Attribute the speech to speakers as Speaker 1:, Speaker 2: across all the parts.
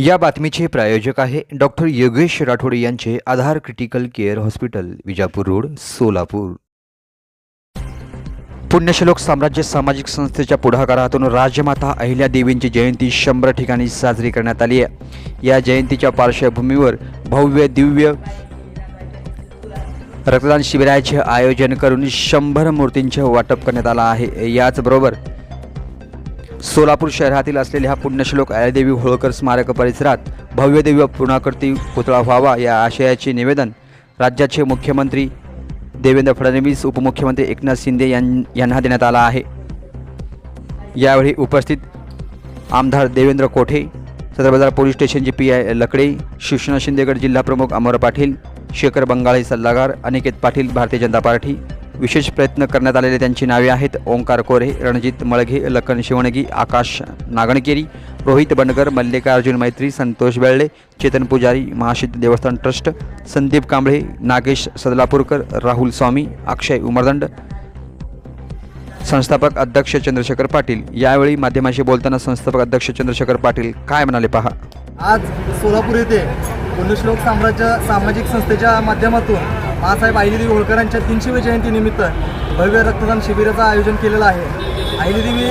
Speaker 1: या बातमीचे प्रायोजक आहे डॉक्टर योगेश राठोड यांचे Aadhar critical care hospital Vijapur road Solapur. पुण्यश्लोक साम्राज्य सामाजिक संस्थेच्या पुढाकारातून राजमाता अहिल्यादेवींची जयंती शंभर ठिकाणी साजरी करण्यात आली आहे. या जयंतीच्या पार्श्वभूमीवर भव्य दिव्य रक्तदान शिबिराचे आयोजन करून शंभर मूर्तींचे वाटप करण्यात आलं आहे. याचबरोबर सोलापूर शहरातील असलेल्या हा पुण्यश्लोक अहिल्यादेवी होळकर स्मारक परिसरात भव्य दिव्य पूर्णाकृती पुतळा व्हावा या आशयाचे निवेदन राज्याचे मुख्यमंत्री देवेंद्र फडणवीस उपमुख्यमंत्री एकनाथ शिंदे यां यांना देण्यात आला आहे. यावेळी उपस्थित आमदार देवेंद्र कोठे सदर बाजार पोलीस स्टेशनचे पी आय लकडे शिवसेना शिंदेगड जिल्हा प्रमुख अमर पाटील शेखर बंगाळे सल्लागार अनिकेत पाटील भारतीय जनता पार्टी विशेष प्रयत्न करण्यात आलेले त्यांची नावे आहेत. ओंकार कोरे रणजित मळघे लखन शिवणगी आकाश नागणकेरी रोहित बनकर मल्लिकार्जुन मैत्री संतोष बेळले चेतन पुजारी महासिद्ध देवस्थान ट्रस्ट संदीप कांबळे नागेश सदलापूरकर राहुल स्वामी अक्षय उमरदंड संस्थापक अध्यक्ष चंद्रशेखर पाटील. यावेळी माध्यमाशी बोलताना संस्थापक अध्यक्ष चंद्रशेखर पाटील काय म्हणाले पहा?
Speaker 2: आज सोलापूर येथे पुण्यश्लोक साम्राज्य सामाजिक संस्थेच्या माध्यमातून महासाहेब आईलीदेवी होळकरांच्या तीनशेव्या जयंतीनिमित्त भव्य रक्तदान शिबिराचं आयोजन केलेलं आहे. अहिल्यादेवी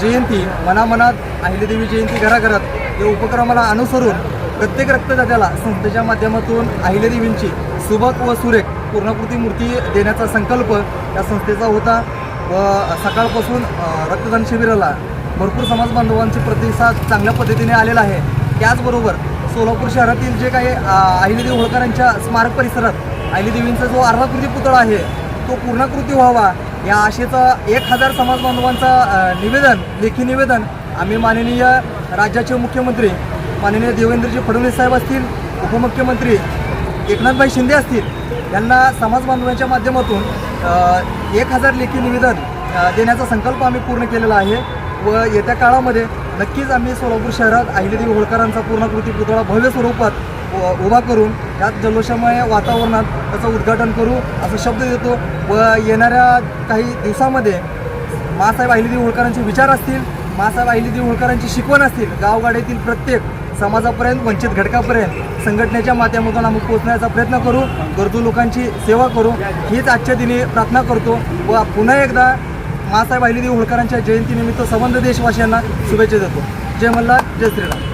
Speaker 2: जयंती मनामनात अहिल्यादेवी जयंती घराघरात या उपक्रमाला अनुसरून प्रत्येक रक्तदात्याला संस्थेच्या माध्यमातून अहिल्यादेवींची सुबक व सुरेख पूर्णाकृती मूर्ती देण्याचा संकल्प या संस्थेचा होता व सकाळपासून रक्तदान शिबिराला भरपूर समाजबांधवांचे प्रतिसाद चांगल्या पद्धतीने आलेला आहे. त्याचबरोबर सोलापूर शहरातील जे काही अ, अहिल्यादेवी होळकरांच्या स्मारक परिसरात अहिल्यादेवींचा जो अर्धाकृती पुतळा आहे तो पूर्णाकृती व्हावा. या आशेचं एक हजार समाजबांधवांचं निवेदन लेखी निवेदन आम्ही माननीय राज्याचे मुख्यमंत्री माननीय देवेंद्रजी फडणवीस साहेब असतील उपमुख्यमंत्री एकनाथभाई शिंदे असतील यांना समाज बांधवांच्या माध्यमातून एक हजार लेखी निवेदन देण्याचा संकल्प आम्ही पूर्ण केलेला आहे. व येत्या काळामध्ये नक्कीच आम्ही सोलापूर शहरात अहिल्यादेवी होळकरांचा पूर्णकृती पुतळा भव्य स्वरूपात उभा करून त्यात जल्लोषमय वातावरणात त्याचं उद्घाटन करू असं शब्द देतो. व येणाऱ्या काही दिवसामध्ये मासाहेब अहिलेदेव होळकरांचे विचार असतील मासाहेब अहिलेदेव होळकरांची शिकवण असतील गावगाड्यातील प्रत्येक समाजापर्यंत वंचित घटकापर्यंत संघटनेच्या माध्यमातून आम्ही पोहोचण्याचा प्रयत्न करू गरजू लोकांची सेवा करू हीच आजच्या दिनी प्रार्थना करतो. व पुन्हा एकदा मासाहेब अहिलेदेव होळकरांच्या जयंतीनिमित्त संबंध देशवासियांना शुभेच्छा देतो. जय मल्हार जय श्रीराम.